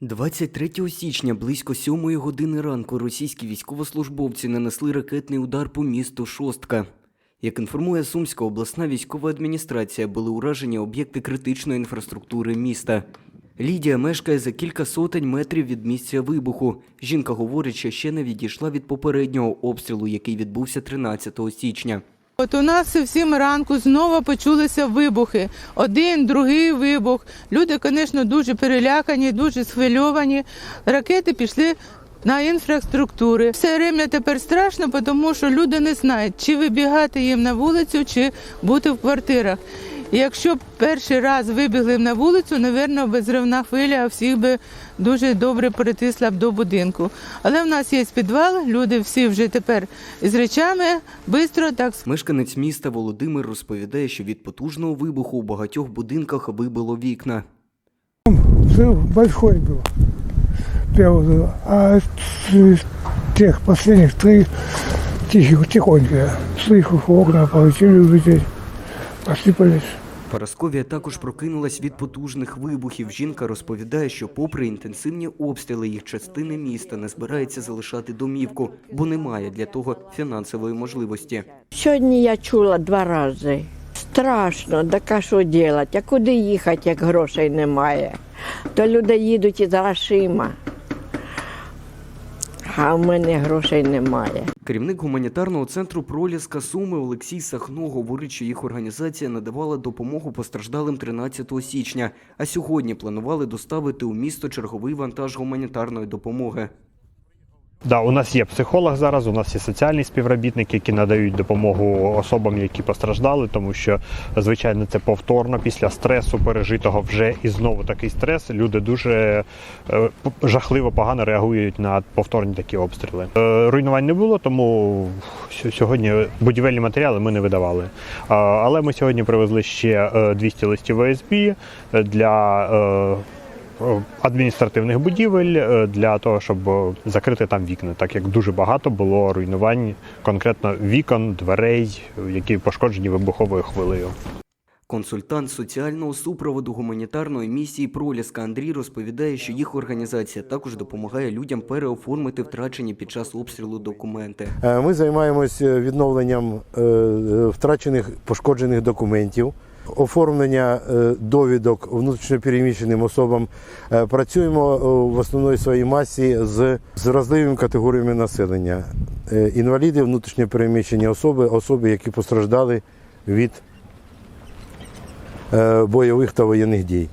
23 січня близько 7 години ранку російські військовослужбовці нанесли ракетний удар по місту Шостка. Як інформує Сумська обласна військова адміністрація, були уражені об'єкти критичної інфраструктури міста. Лідія мешкає за кілька сотень метрів від місця вибуху. Жінка говорить, що ще не відійшла від попереднього обстрілу, який відбувся 13 січня. От у нас в сім ранку знову почулися вибухи. Один, другий вибух. Люди, звісно, дуже перелякані, дуже схвильовані. Ракети пішли на інфраструктури. Все время тепер страшно, тому що люди не знають, чи вибігати їм на вулицю, чи бути в квартирах. І якщо б перший раз вибігли на вулицю, напевно, безривна хвиля всіх би дуже добре притисла б до будинку. Але в нас є підвал, люди всі вже тепер з речами швидко так Мешканець міста Володимир розповідає, що від потужного вибуху у багатьох будинках вибило вікна. Взрыв большой был. Первый взрыв. А с тех последних три тихо, тихонько. Слышу, что окна полетели улететь. Посыпались. Парасковія також прокинулась від потужних вибухів. Жінка розповідає, що, попри інтенсивні обстріли, їх частини міста не збирається залишати домівку, бо немає для того фінансової можливості. Сьогодні я чула два рази. Страшно, так що робити? А куди їхати, як грошей немає? То люди їдуть із грошима. А в мене грошей немає. Керівник гуманітарного центру Проліска Суми Олексій Сахно говорить, що їх організація надавала допомогу постраждалим 13 січня, а сьогодні планували доставити у місто черговий вантаж гуманітарної допомоги. Да, у нас є психолог зараз, у нас є соціальні співробітники, які надають допомогу особам, які постраждали, тому що звичайно це повторно після стресу пережитого вже і знову такий стрес. Люди дуже е, жахливо погано реагують на повторні такі обстріли. Е, руйнувань не було, тому сьогодні будівельні матеріали ми не видавали. Але ми сьогодні привезли ще е, 200 листів ОСБ для. Адміністративних будівель е, для того, щоб закрити там вікна, так як дуже багато було руйнувань конкретно вікон, дверей, які пошкоджені вибуховою хвилею. Консультант соціального супроводу гуманітарної місії Проліска Андрій розповідає, що їх організація також допомагає людям переоформити втрачені під час обстрілу документи. Е, Ми займаємося відновленням е, е, втрачених пошкоджених документів, оформлення е, довідок внутрішньопереміщеним особам. Е, Працюємо е, в основній своїй масі з зразливими категоріями населення: інваліди, внутрішньопереміщені особи, особи, які постраждали від бойових та воєнних дій.